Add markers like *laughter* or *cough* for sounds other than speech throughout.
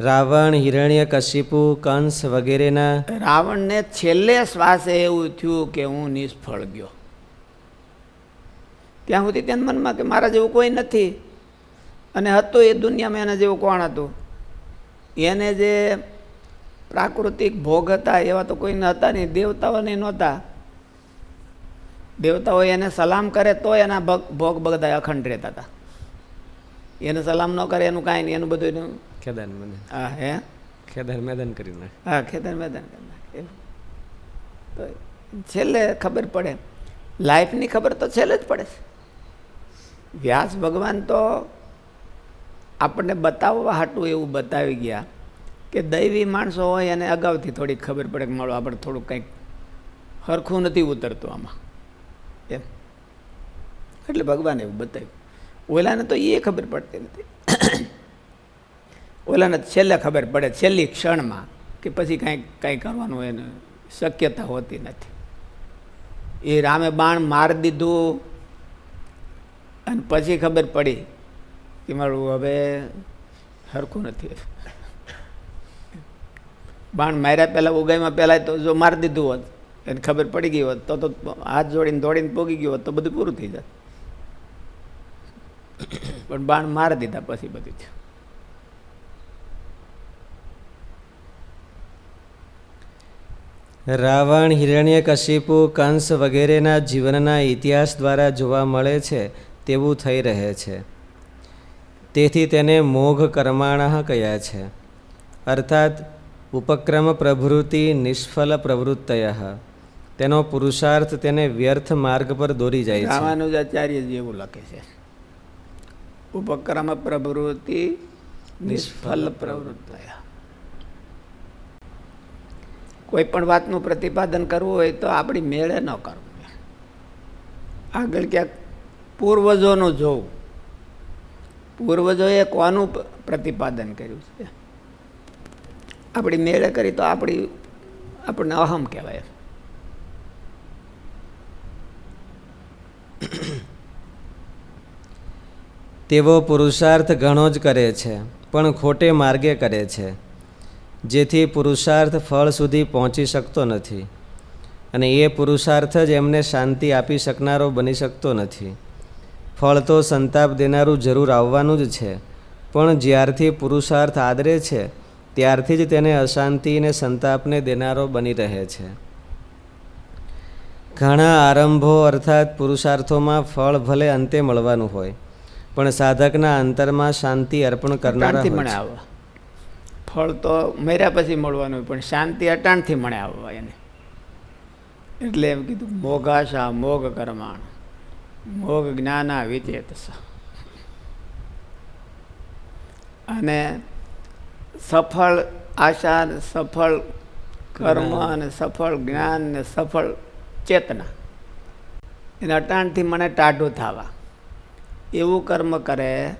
રાવણ, હિરણ્ય કશિપુ કંસ વગેરેના રાવણને છેલ્લે શ્વાસે એવું થયું કે હું નિષ્ફળ ગયો. ત્યાં સુધી તેના મનમાં કે મારા જેવું કોઈ નથી. અને હતું એ દુનિયામાં એના જેવું કોણ હતું? એને જે પ્રાકૃતિક ભોગ હતા એવા તો કોઈને હતા નહીં દેવતાઓને નહોતા. દેવતાઓ એને સલામ કરે તો એના ભોગ બધા અખંડ રહેતા હતા. એને સલામ ન કરે એનું કાંઈ નહીં એનું બધું એનું. ખેદાન મને. હા હે? ખેદાન મેદાન કરી નાખે. હા ખેદાન મેદાન કરી નાખે એવું. તો છેલ્લે ખબર પડે લાઈફની ખબર તો છેલ્લે જ પડે છે. વ્યાસ ભગવાન તો આપણને બતાવવા હાટું એવું બતાવી ગયા કે દૈવી માણસો હોય એને અગાઉથી થોડીક ખબર પડે કે મારો આપણે થોડુંક કંઈક હરખું નથી ઉતરતું આમાં. એમ. એટલે ભગવાન એવું બતાવ્યું. ઓલાને તો એ ખબર પડતી નથી. ઓલાને છેલ્લે ખબર પડે, છેલ્લી ક્ષણમાં કે પછી કાંઈ કાંઈ કરવાનું એને શક્યતા હોતી નથી. એ રામે બાણ મારી દીધું અને પછી ખબર પડી કે મારું હવે સરખું નથી. બાણ માર્યા પહેલાં ઉગાઈમાં પહેલાં તો જો મારી દીધું હોત, એને ખબર પડી ગઈ હોત, તો તો હાથ જોડીને દોડીને પોગી ગયું હોત, તો બધું પૂરું થઈ જાત. પણ બાણ મારી દીધા પછી બધું થયું. રાવણ હિરણ્ય કશિપુ કંસ વગેરેના જીવનના ઇતિહાસ દ્વારા જોવા મળે છે તેવું થઈ રહે છે. તેથી તેને મોઘ કર્માણ કહ્યા છે. અર્થાત ઉપક્રમ પ્રભૃતિ નિષ્ફળ પ્રવૃત્તય. તેનો પુરુષાર્થ તેને વ્યર્થ માર્ગ પર દોરી જાય છે. રામાનુજાચાર્યજી એવું લખે છે. ઉપક્રમ પ્રવૃત્તિ નિષ્ફલ પ્રવૃત્તયા કોઈ પણ વાતનું પ્રતિપાદન કરવું હોય તો આપણી મેળે ન કરવું આગળ ક્યાંક પૂર્વજોનું જોવું પૂર્વજોએ કોનું પ્રતિપાદન કર્યું છે આપણી મેળે કરી તો આપણી આપણને અહમ કહેવાય તેવો પુરુષાર્થ ઘણો જ કરે છે, પણ ખોટે માર્ગે કરે છે, જેથી પુરુષાર્થ ફળ સુધી પહોંચી શકતો નથી અને એ પુરુષાર્થ જ એમને શાંતિ આપી શકનારો બની શકતો નથી. ફળ તો સંતાપ દેનારું જરૂર આવવાનું જ છે, પણ જ્યારથી પુરુષાર્થ આદરે છે, ત્યારથી જ તેને અશાંતિ અને સંતાપને દેનારો બની રહે છે. ઘણા આરંભો અર્થાત પુરુષાર્થોમાં ફળ ભલે અંતે મળવાનું હોય પણ સાધકના અંતરમાં શાંતિ અર્પણ કરનારા મળે છે. આવવા ફળ તો મર્યા પછી મળવાનું હોય પણ શાંતિ અટાણથી મળે આવવા એને. એટલે એમ કીધું મોઘાશા મોઘ કર્માણ. મોઘ જ્ઞાના વિચેતસ અને સફળ આશા ને સફળ કર્મ અને સફળ જ્ઞાન ને સફળ ચેતના. એને અટાણથી મને ટાઢું થવા. એવું કર્મ કરે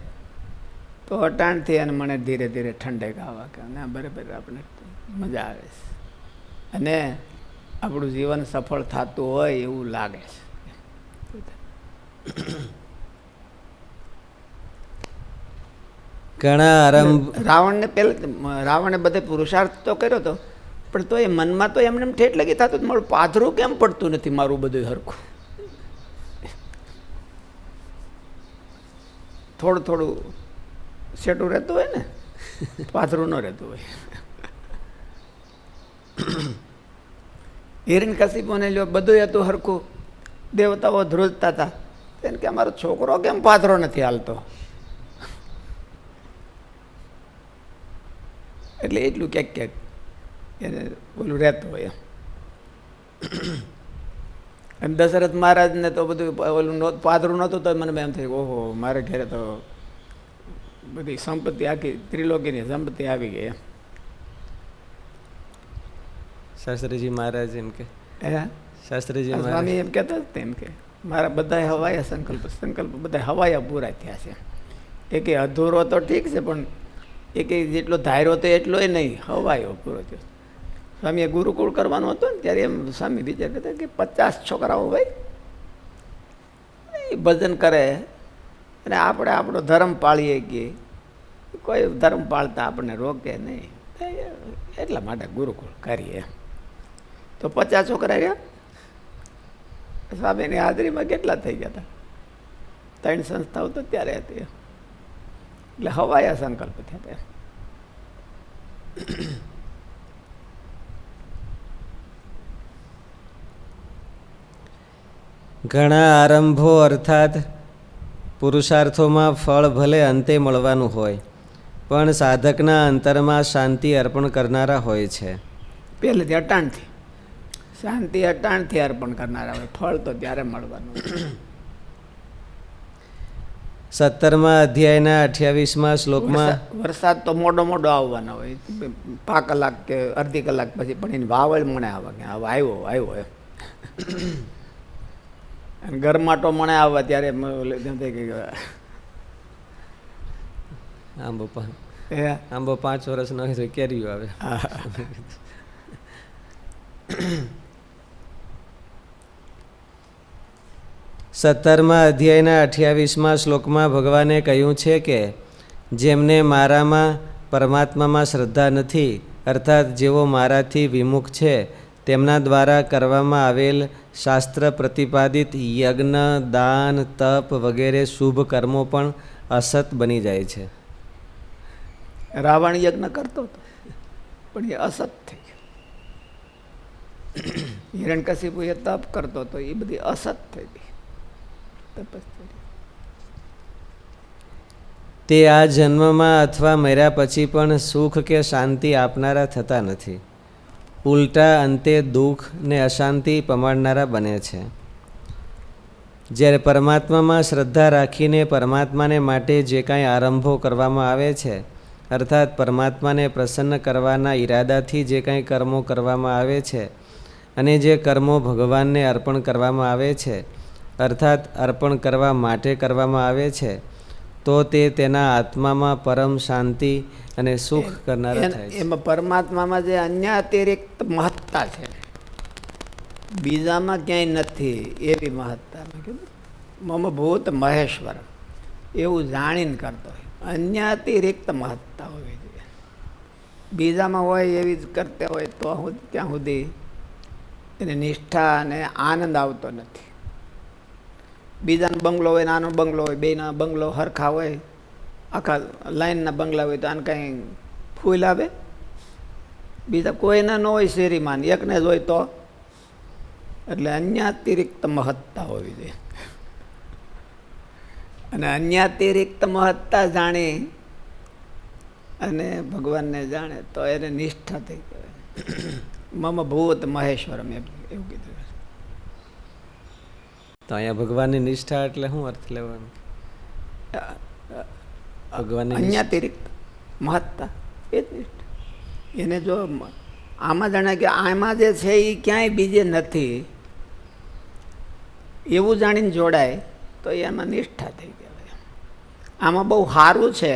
તો અટાણથી અને મને ધીરે ધીરે ઠંડક ગાવા કે ના બરાબર આપણે મજા આવે છે. અને આપણું જીવન સફળ થતું હોય એવું લાગે છે. ઘણા આરંભ રાવણને પહેલા રાવણે બધે પુરુષાર્થ તો કર્યો હતો પણ તો એ મનમાં તો એમને એમ ઠેઠ લગી થતું મારું પાથરું કેમ પડતું નથી મારું બધું હરખું? થોડું થોડું સેટું રહેતું હોય ને *laughs* પાથરું ન રહેતું હોય. હિરણ કશીપોને લ્યો બધું હતું હરખું. દેવતાઓ ધ્રુજતા હતા. એને કે અમારો છોકરો કેમ પાથરો નથી હાલતો? એટલે એટલું ક્યાંક ક્યાંક એને ઓલું રહેતું હોય એમ. અને દશરથ મહારાજને તો બધું ઓલું પાદરું નહોતું તો મને એમ થયું ઓહો મારે ઘેરે તો બધી સંપત્તિ આખી ત્રિલોકીની સંપત્તિ આવી ગઈ એમ. શાસ્ત્રીજી મહારાજ એમ કે. હે? શાસ્ત્રીજી મહારાજ. સ્વામી એમ કહેતા જ એમ કે મારા બધા હવાયા સંકલ્પ સંકલ્પ બધા હવાયા પૂરા થયા છે. એક અધૂરો તો ઠીક છે પણ એક જેટલો ધાર્યો તો એટલોય નહીં હવાયો પૂરો થયો સ્વામીએ ગુરુકુળ કરવાનું હતું ને ત્યારે એમ સ્વામી વિચાર કરતા કે પચાસ છોકરાઓ હોય એ ભજન કરે અને આપણે આપણો ધર્મ પાળીએ કે કોઈ ધર્મ પાળતા આપણને રોકે નહીં. એટલા માટે ગુરુકુળ કરીએ તો પચાસ છોકરા રહ્યા. સ્વામીની હાજરીમાં કેટલા થઈ ગયા હતા? ત્રણ સંસ્થાઓ તો ત્યારે હતી. એટલે હવાયા સંકલ્પ થયા ઘણા આરંભો અર્થાત પુરુષાર્થોમાં ફળ ભલે અંતે મળવાનું હોય પણ સાધકના અંતરમાં શાંતિ અર્પણ કરનારા હોય છે. પહેલેથી અટાણથી. શાંતિ અટાણથી અર્પણ કરનારા હોય ફળ તો ત્યારે મળવાનું સત્તરમાં અધ્યાયના અઠ્યાવીસમાં શ્લોકમાં વરસાદ- તો મોડો મોડો આવવાનો હોય. પાંચ કલાક કે અડધી કલાક પછી પણ એની વાવળ મને આવે કે હવે આવ્યો આવ્યો. એમ અને ગરમાટો મને આવવા ત્યારે આંબો એ આંબો પાંચ વર્ષનો હોય તો કેરીઓ આવે. સત્તરમા અધ્યાયના અઠ્યાવીસમાં શ્લોકમાં ભગવાને કહ્યું છે કે જેમને મારામાં પરમાત્મામાં શ્રદ્ધા નથી અર્થાત જેઓ મારાથી વિમુખ છે તેમના દ્વારા કરવામાં આવેલ શાસ્ત્ર પ્રતિપાદિત યજ્ઞ દાન તપ વગેરે શુભ કર્મો પણ અસત બની જાય છે. રાવણ યજ્ઞ કરતો હતો પણ એ અસત થઈ ગયો. હિરણ્યકશિપુ એ તપ કરતો હતો એ બધી અસત થઈ ગઈ. તપસ્યા. તે આ જન્મમાં અથવા મર્યા પછી પણ સુખ કે શાંતિ આપનારા થતા નથી. ઉલટા અંતે દુઃખ ને અશાંતિ પમાડનારા બને છે. જ્યારે પરમાત્મામાં શ્રદ્ધા રાખીને પરમાત્માને માટે જે કાંઈ આરંભો કરવામાં આવે છે, અર્થાત પરમાત્માને પ્રસન્ન કરવાના ઈરાદાથી જે કાંઈ કર્મો કરવામાં આવે છે અને જે કર્મો ભગવાનને અર્પણ કરવામાં આવે છે, અર્થાત અર્પણ કરવા માટે કરવામાં આવે છે, તો તે તેના આત્મામાં પરમ શાંતિ અને સુખ કરનારા થાય એમાં પરમાત્મામાં જે અન્ય અતિરિક્ત મહત્તા છે. બીજામાં ક્યાંય નથી એવી મહત્તા. મેં કીધું મમ ભૂત મહેશ્વર. એવું જાણીને કરતો હોય. અન્ય અતિરિક્ત મહત્તા હોવી જોઈએ. બીજામાં હોય એવી જ કરતા હોય તો હું- ત્યાં સુધી એને નિષ્ઠા અને આનંદ આવતો નથી. બીજાનો બંગલો હોય નાનો બંગલો હોય બેના બંગલો હરખા હોય આખા લાઈનના બંગલા હોય તો આને કાંઈ ફૂલ આવે? બીજા કોઈના ન હોય શેરીમાં ને એકને જ હોય તો? એટલે અન્યાતિરિક્ત મહત્તા હોવી જોઈએ. અને અન્યાતિરિક્ત મહત્તા જાણી અને ભગવાનને જાણે તો એને નિષ્ઠા થઈ કહેવાય મમ ભૂત મહેશ્વરમ એમ એવું કીધું. તો અહીંયા ભગવાનની નિષ્ઠા એટલે શું અર્થ લેવાનો? નિષ્ઠા. અન્યાતિરિક્ત મહત્તા. એ જ નિષ્ઠા. એને જો આમાં જાણે કે આમાં જે છે એ ક્યાંય બીજે નથી એવું જાણીને જોડાય તો એમાં નિષ્ઠા થઈ કહેવાય આમાં બહુ સારું છે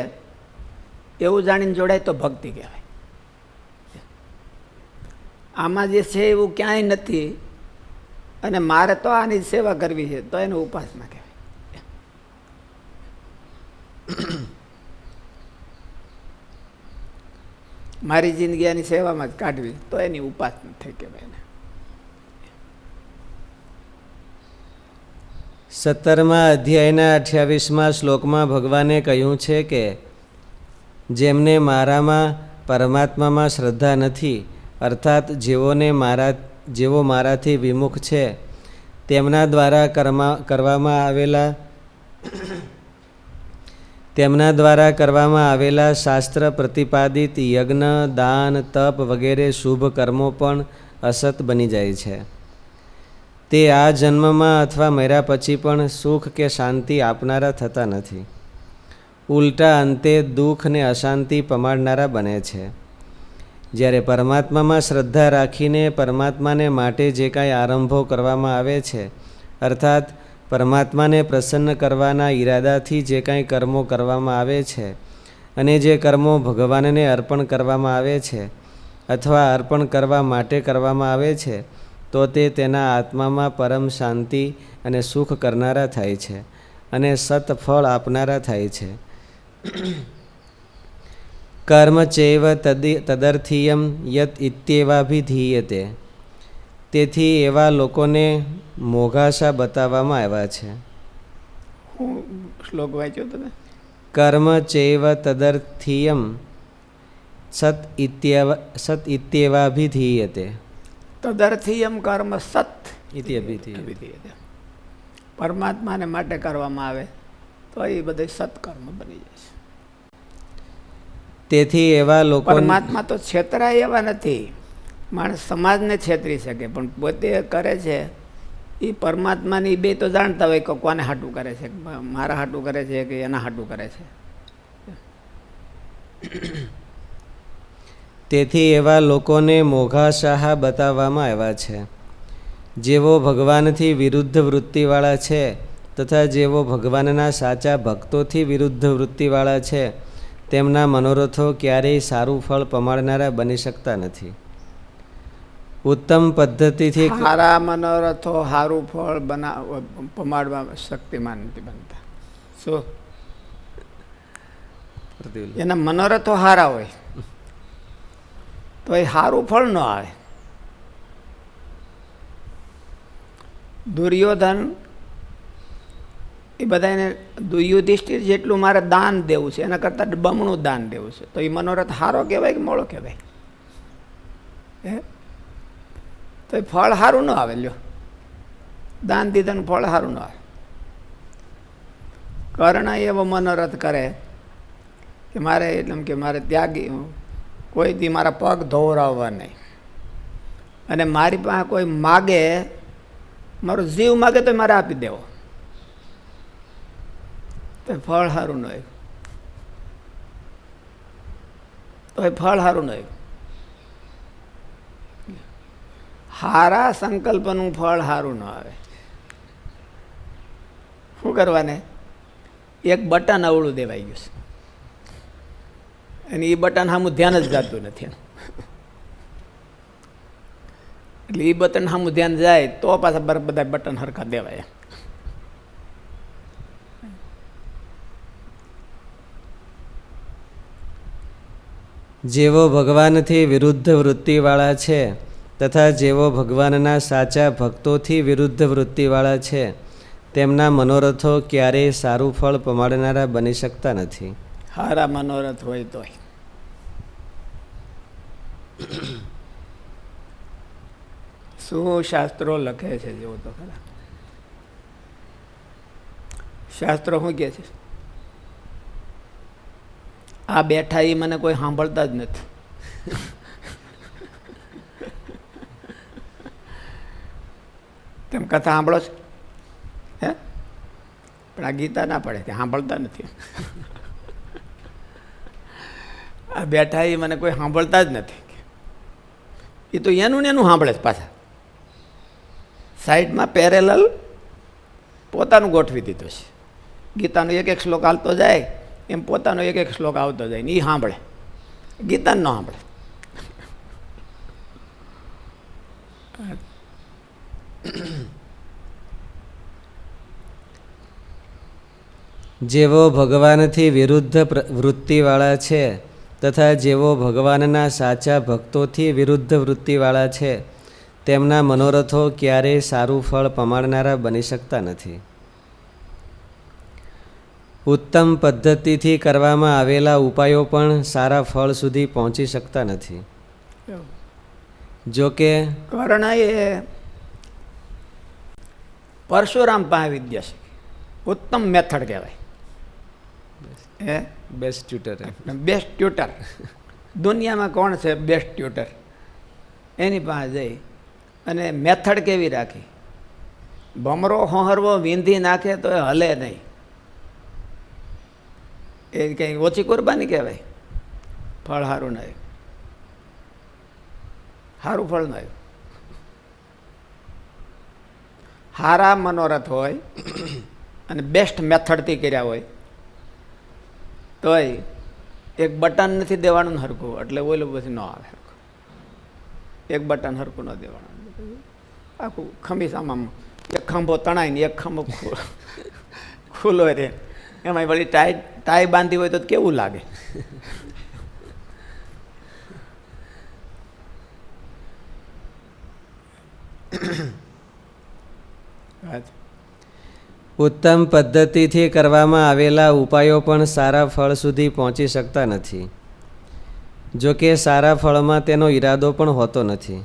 એવું જાણીને જોડાય તો ભક્તિ કહેવાય. આમાં જે છે એવું ક્યાંય નથી અને મારે તો આની સેવા કરવી છે તો એને ઉપાસના કહેવાય. મારી જિંદગી એની સેવામાં જ કાઢવી, તો એની ઉપાસના થઈ કહેવાય એને. સત્તરમા અધ્યાયના અઠ્યાવીસમાં શ્લોકમાં ભગવાને કહ્યું છે કે, જેમને મારામાં પરમાત્મામાં શ્રદ્ધા નથી, અર્થાત જેઓને મારા, જેઓ મારાથી વિમુખ છે, તેમના દ્વારા કરવામાં આવેલા તેમના દ્વારા કરવામાં આવેલા શાસ્ત્ર પ્રતિપાદિત યજ્ઞ, દાન, તપ વગેરે શુભ કર્મો પણ અસત બની જાય છે. તે આ જન્મમાં અથવા મર્યા પછી પણ સુખ કે શાંતિ આપનારા થતા નથી. ઉલટા અંતે દુઃખ ને અશાંતિ પમાડનારા બને છે. જ્યારે પરમાત્મામાં શ્રદ્ધા રાખીને પરમાત્માને માટે જે કાંઈ આરંભો કરવામાં આવે છે, અર્થાત પરમાત્માને પ્રસન્ન કરવાના ઈરાદાથી જે કાંઈ કર્મો કરવામાં આવે છે અને જે કર્મો ભગવાનને અર્પણ કરવામાં આવે છે અથવા અર્પણ કરવા માટે કરવામાં આવે છે, તો તે તેના આત્મામાં પરમ શાંતિ અને સુખ કરનારા થાય છે અને સતફળ આપનારા થાય છે. કર્મ ચૈવ તદિ તદર્થીયમ યત ઇત્યેવાભિધીયતે. તેથી એવા લોકોને મોઘાશા બતાવવામાં આવ્યા છે. હું શ્લોક વાંચ્યો તમે કર્મ ચૈવ તદર્થિયમ સત ઇત્યવ સત ઇત્યેવાભિધીયતે. તદર્થિયમ કર્મ સત ઇત્યભિધીયતે. પરમાત્માને માટે કરવામાં આવે તો એ બધે સત્કર્મ બની જાય છે. તેથી એવા લોકો પરમાત્મા તો છેતરાય એવા નથી. માણસ સમાજને છેતરી શકે, પણ પોતે કરે છે એ પરમાત્માની બે તો જાણતા હોય કે કોને હાટું કરે છે મારા હાટું કરે છે કે એના હાટું કરે છે. તેથી એવા લોકોને મોઘાશાહા બતાવવામાં આવ્યા છે. જેઓ ભગવાનથી વિરુદ્ધ વૃત્તિવાળા છે તથા જેઓ ભગવાનના સાચા ભક્તોથી વિરુદ્ધ વૃત્તિવાળા છે, તેમના મનોરથો ક્યારેય સારું ફળ પમાડનારા બની શકતા નથી. ઉત્તમ પદ્ધતિથી સારા મનોરથો સારું ફળ બનાવ પમાડવા શક્તિમાન નથી બનતા. શું? એના મનોરથો સારા હોય તો એ સારું ફળ ન આવે. દુર્યોધન એ બધાને દુ- યુધિષ્ઠિર જેટલું મારે દાન દેવું છે એના કરતાં બમણું દાન દેવું છે. તો એ મનોરથ સારો કહેવાય કે મોળો કહેવાય? હે? તો એ ફળ સારું ન આવે, લ્યો. દાન દીધાનું ફળ સારું ન આવે. કર્ણ એવો મનોરથ કરે કે મારે એટલે કે મારે ત્યાગી, કોઈ દી મારા પગ ધોવરાવવા નહીં. અને મારી પાસે કોઈ માગે, મારો જીવ માગે તો મારે આપી દેવો. તો ફળ સારું ન આવ્યું. તો એ ફળ સારું ન આવ્યું. હારા સંકલ્પનું ફળ સારું ન આવે. શું કરવાને? એક બટન અવળું દેવાઈ ગયું છે. અને એ બટન સામું ધ્યાન જ જતું નથી એટલે એ બટન સામું ધ્યાન જાય તો પાછા બરફ બધા બટન હરખા દેવાય જેઓ ભગવાનથી વિરુદ્ધ વૃત્તિવાળા છે તથા જેઓ ભગવાનના સાચા ભક્તોથી વિરુદ્ધ વૃત્તિવાળા છે, તેમના મનોરથો ક્યારેય સારું ફળ પમાડનારા બની શકતા નથી. હારા મનોરથ હોય તોય. શું શાસ્ત્રો લખે છે જેવું તો ખરા. શાસ્ત્રો શું કહે છે? આ બેઠા એ મને કોઈ સાંભળતા જ નથી. તેમ કથા સાંભળો છો? હે? પણ આ ગીતા ના પડે કે સાંભળતા નથી. આ બેઠા એ મને કોઈ સાંભળતા જ નથી. એ તો એનું ને એનું સાંભળે છે પાછા. સાઈડમાં પેરેલલ પોતાનું ગોઠવી દીધું છે. ગીતાનો એક એક શ્લોક આવતો જાય, એમ પોતાનો એક એક શ્લોક આવતો જાય ને એ સાંભળે. ગીતાને ન સાંભળે. *clears throat* જેઓ ભગવાનથી વિરુદ્ધ વૃત્તિવાળા છે તથા જેઓ ભગવાનના સાચા ભક્તોથી વિરુદ્ધ વૃત્તિવાળા છે તેમના મનોરથો ક્યારેય સારું ફળ પમાડનારા બની શકતા નથી. ઉત્તમ પદ્ધતિથી કરવામાં આવેલા ઉપાયો પણ સારા ફળ સુધી પહોંચી શકતા નથી. જો કે કર્ણ એ પરશુરામ પાસે વિદ્યા શીખી ઉત્તમ મેથડ કહેવાય. એ બેસ્ટ ટ્યુટર બેસ્ટ ટ્યુટર દુનિયામાં કોણ છે બેસ્ટ ટ્યુટર એની પાસે જઈ અને મેથડ કેવી રાખી? ભમરો હોહરવો વીંધી નાખે તો એ હલે નહીં. એ કંઈ ઓછી કુરબાની કહેવાય? ફળ સારું ન આવ્યું. સારું ફળ ન આવ્યું. સારા મનોરથ હોય અને બેસ્ટ મેથડથી કર્યા હોય, તોય એક બટન નથી દેવાનું હરખું એટલે ઓલું પછી ન આવે. હરખું એક બટન હરખું ન દેવાનું. આખું ખમીસામાં એક ખંભો તણાઈને એક ખંભો ખુલ્લો રે એમાં વળી ટાઈ ટાઈ બાંધી હોય તો કેવું લાગે? ઉત્તમ પદ્ધતિથી કરવામાં આવેલા ઉપાયો પણ સારા ફળ સુધી પહોંચી શકતા નથી. જો કે સારા ફળમાં તેનો ઈરાદો પણ હોતો નથી.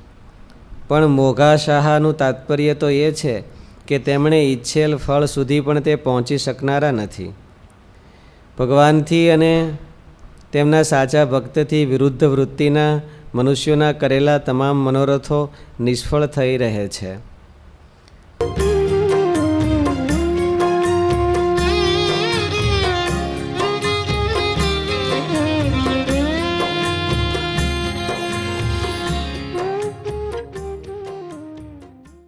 પણ મોઘા શાહાનું તાત્પર્ય તો એ છે કે તેમણે ઈચ્છેલ ફળ સુધી પણ તે પહોંચી શકનારા નથી. ભગવાનથી અને તેમના સાચા ભક્તથી વિરુદ્ધ વૃત્તિના મનુષ્યોના કરેલા તમામ મનોરથો નિષ્ફળ થઈ રહે છે.